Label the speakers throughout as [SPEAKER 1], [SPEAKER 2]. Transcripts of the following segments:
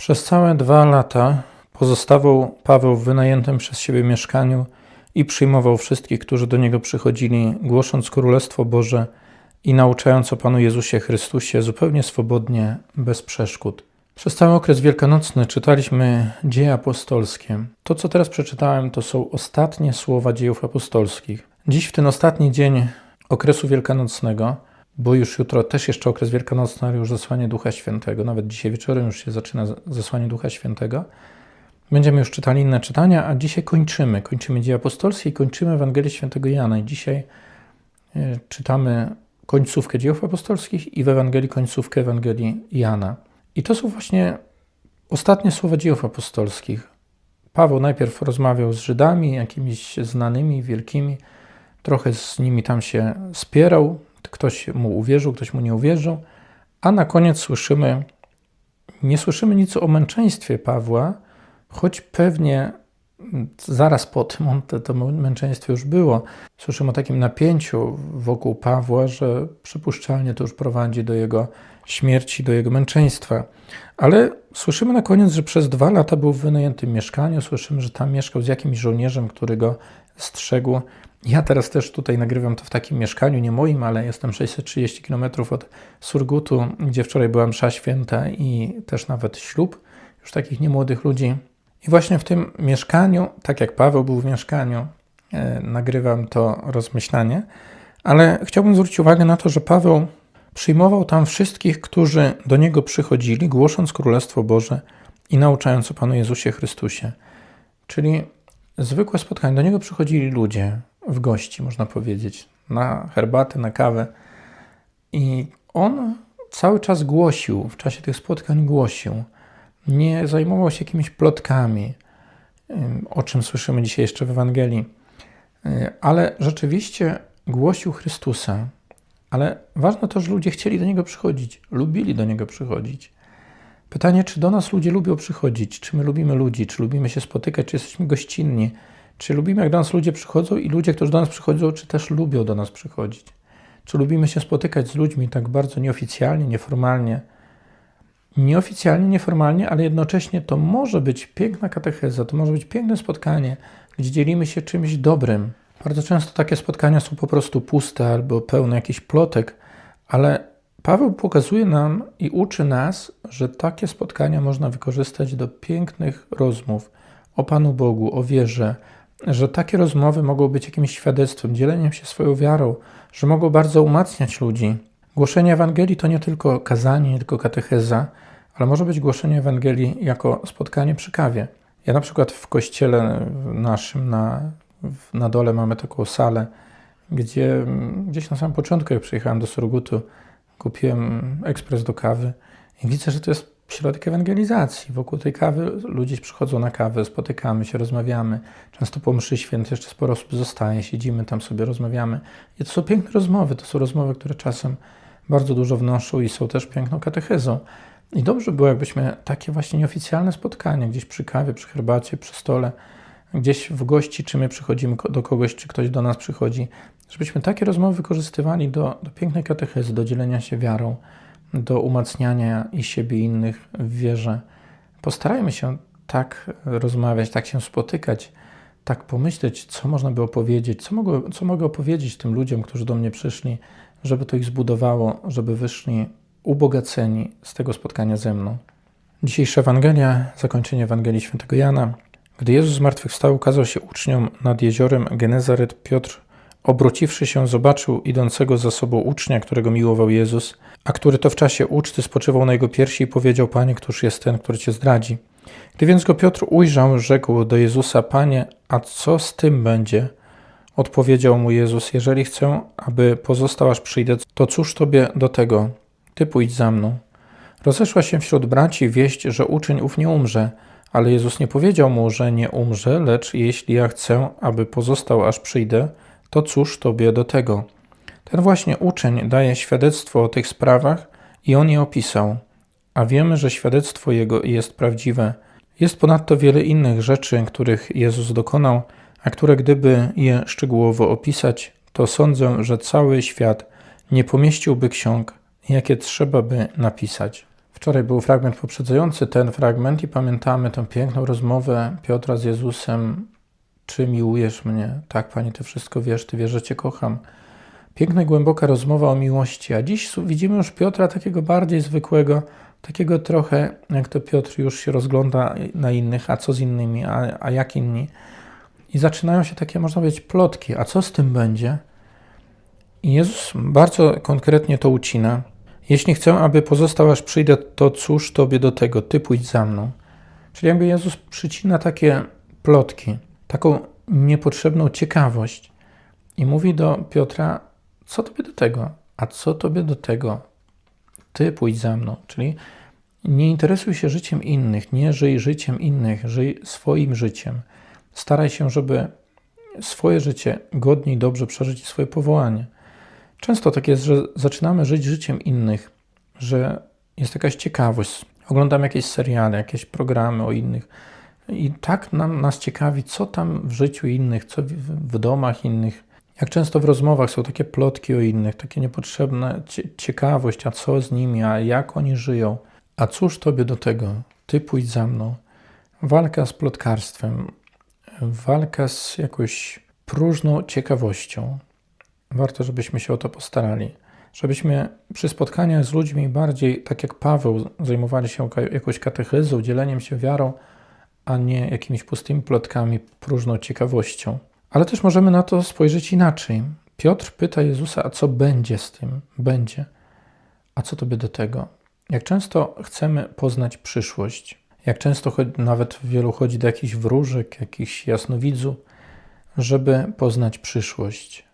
[SPEAKER 1] Przez całe dwa lata pozostawał Paweł w wynajętym przez siebie mieszkaniu i przyjmował wszystkich, którzy do niego przychodzili, głosząc Królestwo Boże i nauczając o Panu Jezusie Chrystusie zupełnie swobodnie, bez przeszkód. Przez cały okres wielkanocny czytaliśmy dzieje apostolskie. To, co teraz przeczytałem, to są ostatnie słowa dziejów apostolskich. Dziś, w ten ostatni dzień okresu wielkanocnego, bo już jutro też jeszcze okres wielkanocny, ale już zesłanie Ducha Świętego, nawet dzisiaj wieczorem już się zaczyna zesłanie Ducha Świętego, Będziemy już czytali inne czytania, a dzisiaj kończymy. Kończymy dzieje apostolskie i kończymy Ewangelię Świętego Jana. I dzisiaj e, czytamy końcówkę dziejów apostolskich i w Ewangelii końcówkę Ewangelii Jana. I to są właśnie ostatnie słowa dziejów apostolskich. Paweł najpierw rozmawiał z Żydami, jakimiś znanymi, wielkimi, trochę z nimi tam się spierał, ktoś mu uwierzył, ktoś mu nie uwierzył, a na koniec słyszymy, nie słyszymy nic o męczeństwie Pawła, choć pewnie zaraz po tym on, to, to męczeństwo już było. Słyszymy o takim napięciu wokół Pawła, że przypuszczalnie to już prowadzi do jego śmierci, do jego męczeństwa. Ale słyszymy na koniec, że przez dwa lata był w wynajętym mieszkaniu. Słyszymy, że tam mieszkał z jakimś żołnierzem, który go strzegł. Ja teraz też tutaj nagrywam to w takim mieszkaniu, nie moim, ale jestem 630 km od Surgutu, gdzie wczoraj była msza święta i też nawet ślub już takich niemłodych ludzi. I właśnie w tym mieszkaniu, tak jak Paweł był w mieszkaniu, e, nagrywam to rozmyślanie, ale chciałbym zwrócić uwagę na to, że Paweł przyjmował tam wszystkich, którzy do niego przychodzili, głosząc Królestwo Boże i nauczając o Panu Jezusie Chrystusie. Czyli zwykłe spotkanie. Do niego przychodzili ludzie w gości, można powiedzieć, na herbatę, na kawę. I on cały czas głosił, w czasie tych spotkań głosił nie zajmował się jakimiś plotkami, o czym słyszymy dzisiaj jeszcze w Ewangelii, y, ale rzeczywiście głosił Chrystusa. Ale ważne to, że ludzie chcieli do Niego przychodzić, lubili do Niego przychodzić. Pytanie, czy do nas ludzie lubią przychodzić, czy my lubimy ludzi, czy lubimy się spotykać, czy jesteśmy gościnni, czy lubimy, jak do nas ludzie przychodzą i ludzie, którzy do nas przychodzą, czy też lubią do nas przychodzić. Czy lubimy się spotykać z ludźmi tak bardzo nieoficjalnie, nieformalnie, nieoficjalnie, nieformalnie, ale jednocześnie to może być piękna katecheza, to może być piękne spotkanie, gdzie dzielimy się czymś dobrym. Bardzo często takie spotkania są po prostu puste albo pełne jakichś plotek, ale Paweł pokazuje nam i uczy nas, że takie spotkania można wykorzystać do pięknych rozmów o Panu Bogu, o wierze, że takie rozmowy mogą być jakimś świadectwem, dzieleniem się swoją wiarą, że mogą bardzo umacniać ludzi. Głoszenie Ewangelii to nie tylko kazanie, nie tylko katecheza, ale może być głoszenie Ewangelii jako spotkanie przy kawie. Ja na przykład w kościele naszym na, na dole mamy taką salę, gdzie gdzieś na samym początku, jak przyjechałem do Surgutu, kupiłem ekspres do kawy i widzę, że to jest środek ewangelizacji. Wokół tej kawy ludzie przychodzą na kawę, spotykamy się, rozmawiamy. Często po mszy świętej jeszcze sporo osób zostaje, siedzimy tam sobie, rozmawiamy. I to są piękne rozmowy, to są rozmowy, które czasem bardzo dużo wnoszą i są też piękną katechezą. I dobrze było, jakbyśmy takie właśnie nieoficjalne spotkania, gdzieś przy kawie, przy herbacie, przy stole, gdzieś w gości, czy my przychodzimy do kogoś, czy ktoś do nas przychodzi, żebyśmy takie rozmowy wykorzystywali do, do pięknej katechezy, do dzielenia się wiarą, do umacniania i siebie i innych w wierze. Postarajmy się tak rozmawiać, tak się spotykać, tak pomyśleć, co można by opowiedzieć, co mogę, co mogę opowiedzieć tym ludziom, którzy do mnie przyszli, żeby to ich zbudowało, żeby wyszli ubogaceni z tego spotkania ze mną. Dzisiejsza Ewangelia, zakończenie Ewangelii Świętego Jana. Gdy Jezus zmartwychwstał, ukazał się uczniom nad jeziorem Genezaret. Piotr, obróciwszy się, zobaczył idącego za sobą ucznia, którego miłował Jezus, a który to w czasie uczty spoczywał na jego piersi i powiedział: Panie, któż jest ten, który cię zdradzi? Gdy więc go Piotr ujrzał, rzekł do Jezusa: Panie, a co z tym będzie? Odpowiedział mu Jezus: Jeżeli chcę, aby pozostał aż przyjdę, to cóż tobie do tego? Ty pójdź za mną. Rozeszła się wśród braci wieść, że uczeń ów nie umrze, ale Jezus nie powiedział mu, że nie umrze, lecz jeśli ja chcę, aby pozostał aż przyjdę, to cóż tobie do tego? Ten właśnie uczeń daje świadectwo o tych sprawach i on je opisał, a wiemy, że świadectwo jego jest prawdziwe. Jest ponadto wiele innych rzeczy, których Jezus dokonał, a które gdyby je szczegółowo opisać, to sądzę, że cały świat nie pomieściłby ksiąg, jakie trzeba by napisać. Wczoraj był fragment poprzedzający ten fragment i pamiętamy tę piękną rozmowę Piotra z Jezusem. Czy miłujesz mnie? Tak, Panie, Ty wszystko wiesz, Ty wiesz, że Cię kocham. Piękna głęboka rozmowa o miłości, a dziś widzimy już Piotra takiego bardziej zwykłego, takiego trochę, jak to Piotr już się rozgląda na innych, a co z innymi, a, a jak inni. I zaczynają się takie, można powiedzieć, plotki, a co z tym będzie? I Jezus bardzo konkretnie to ucina. Jeśli chcę, aby pozostał, aż przyjdę, to cóż tobie do tego, ty pójdź za mną. Czyli jakby Jezus przycina takie plotki, taką niepotrzebną ciekawość i mówi do Piotra, co tobie do tego, a co tobie do tego, ty pójdź za mną. Czyli nie interesuj się życiem innych, nie żyj życiem innych, żyj swoim życiem. Staraj się, żeby swoje życie godniej, dobrze przeżyć swoje powołanie. Często tak jest, że zaczynamy żyć życiem innych, że jest jakaś ciekawość. Oglądam jakieś seriale, jakieś programy o innych i tak nam, nas ciekawi, co tam w życiu innych, co w, w domach innych. Jak często w rozmowach są takie plotki o innych, takie niepotrzebne ciekawość, a co z nimi, a jak oni żyją. A cóż tobie do tego? Ty pójdź za mną. Walka z plotkarstwem, walka z jakąś próżną ciekawością. Warto, żebyśmy się o to postarali. Żebyśmy przy spotkaniach z ludźmi bardziej, tak jak Paweł, zajmowali się jakąś katechyzą, dzieleniem się wiarą, a nie jakimiś pustymi plotkami, próżną ciekawością. Ale też możemy na to spojrzeć inaczej. Piotr pyta Jezusa, a co będzie z tym? Będzie. A co tobie do tego? Jak często chcemy poznać przyszłość? Jak często nawet wielu chodzi do jakichś wróżek, jakichś jasnowidzu, żeby poznać przyszłość.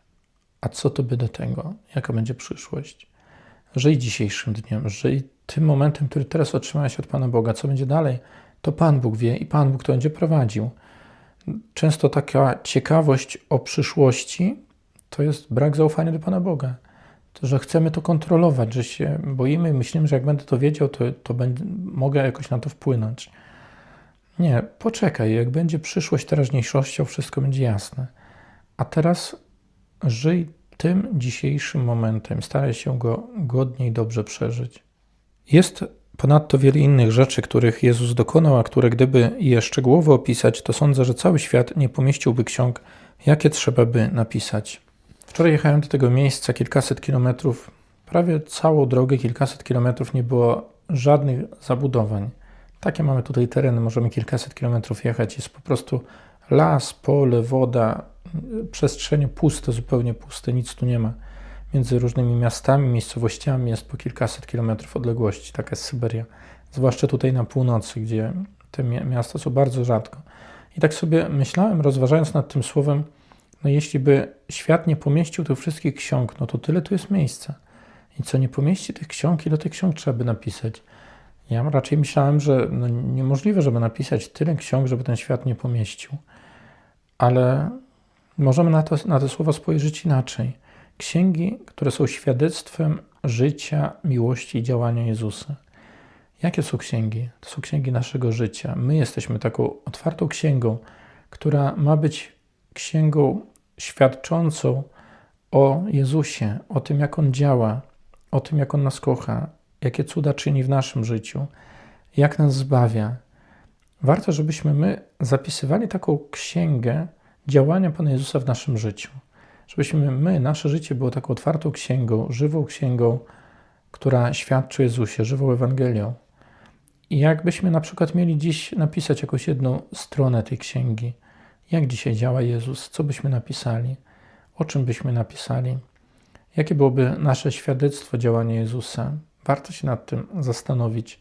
[SPEAKER 1] A co tobie do tego? Jaka będzie przyszłość? Żyj dzisiejszym dniem, żyj tym momentem, który teraz otrzymałeś od Pana Boga. Co będzie dalej, to Pan Bóg wie i Pan Bóg to będzie prowadził. Często taka ciekawość o przyszłości to jest brak zaufania do Pana Boga. To, że chcemy to kontrolować, że się boimy i myślimy, że jak będę to wiedział, to, to będę, mogę jakoś na to wpłynąć. Nie, poczekaj, jak będzie przyszłość teraźniejszością, wszystko będzie jasne. A teraz żyj tym dzisiejszym momentem, staraj się go godnie i dobrze przeżyć. Jest ponadto wiele innych rzeczy, których Jezus dokonał, a które gdyby je szczegółowo opisać, to sądzę, że cały świat nie pomieściłby ksiąg, jakie trzeba by napisać. Wczoraj jechałem do tego miejsca kilkaset kilometrów, prawie całą drogę, kilkaset kilometrów nie było żadnych zabudowań. Takie mamy tutaj tereny, możemy kilkaset kilometrów jechać, jest po prostu las, pole, woda, przestrzenie puste, zupełnie puste, nic tu nie ma. Między różnymi miastami, miejscowościami jest po kilkaset kilometrów odległości, taka jest Syberia. Zwłaszcza tutaj na północy, gdzie te miasta są bardzo rzadko. I tak sobie myślałem, rozważając nad tym słowem, no jeśli by świat nie pomieścił tych wszystkich ksiąg, no to tyle tu jest miejsca. I co nie pomieści tych ksiąg, ile tych ksiąg trzeba by napisać? Ja raczej myślałem, że no niemożliwe, żeby napisać tyle ksiąg, żeby ten świat nie pomieścił. Ale możemy na, to, na te słowa spojrzeć inaczej. Księgi, które są świadectwem życia, miłości i działania Jezusa. Jakie są księgi? To są księgi naszego życia. My jesteśmy taką otwartą księgą, która ma być księgą świadczącą o Jezusie, o tym, jak On działa, o tym, jak On nas kocha, jakie cuda czyni w naszym życiu, jak nas zbawia. Warto, żebyśmy my zapisywali taką księgę działania Pana Jezusa w naszym życiu. Żebyśmy my, nasze życie było taką otwartą księgą, żywą księgą, która świadczy o Jezusie, żywą Ewangelią. I jakbyśmy na przykład mieli dziś napisać jakąś jedną stronę tej księgi, jak dzisiaj działa Jezus, co byśmy napisali, o czym byśmy napisali, jakie byłoby nasze świadectwo działania Jezusa, warto się nad tym zastanowić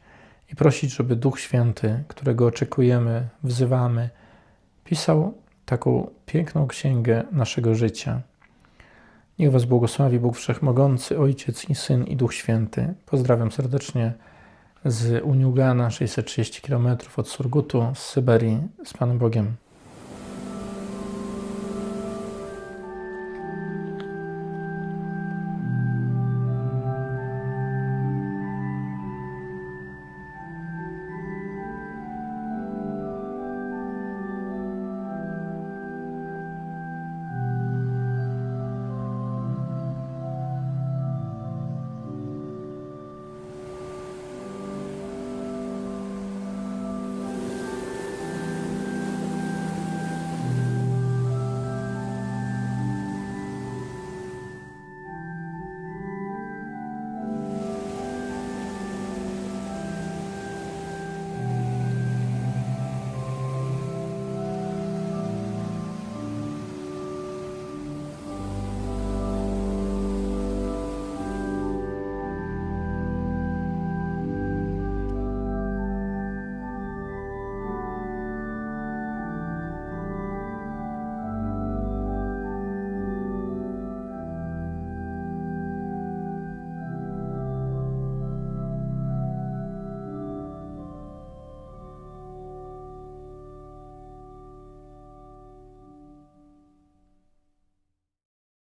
[SPEAKER 1] i prosić, żeby Duch Święty, którego oczekujemy, wzywamy, pisał taką piękną księgę naszego życia. Niech Was błogosławi Bóg Wszechmogący, Ojciec i Syn i Duch Święty. Pozdrawiam serdecznie z Uniugana, 630 km od Surgutu, z Syberii, z Panem Bogiem.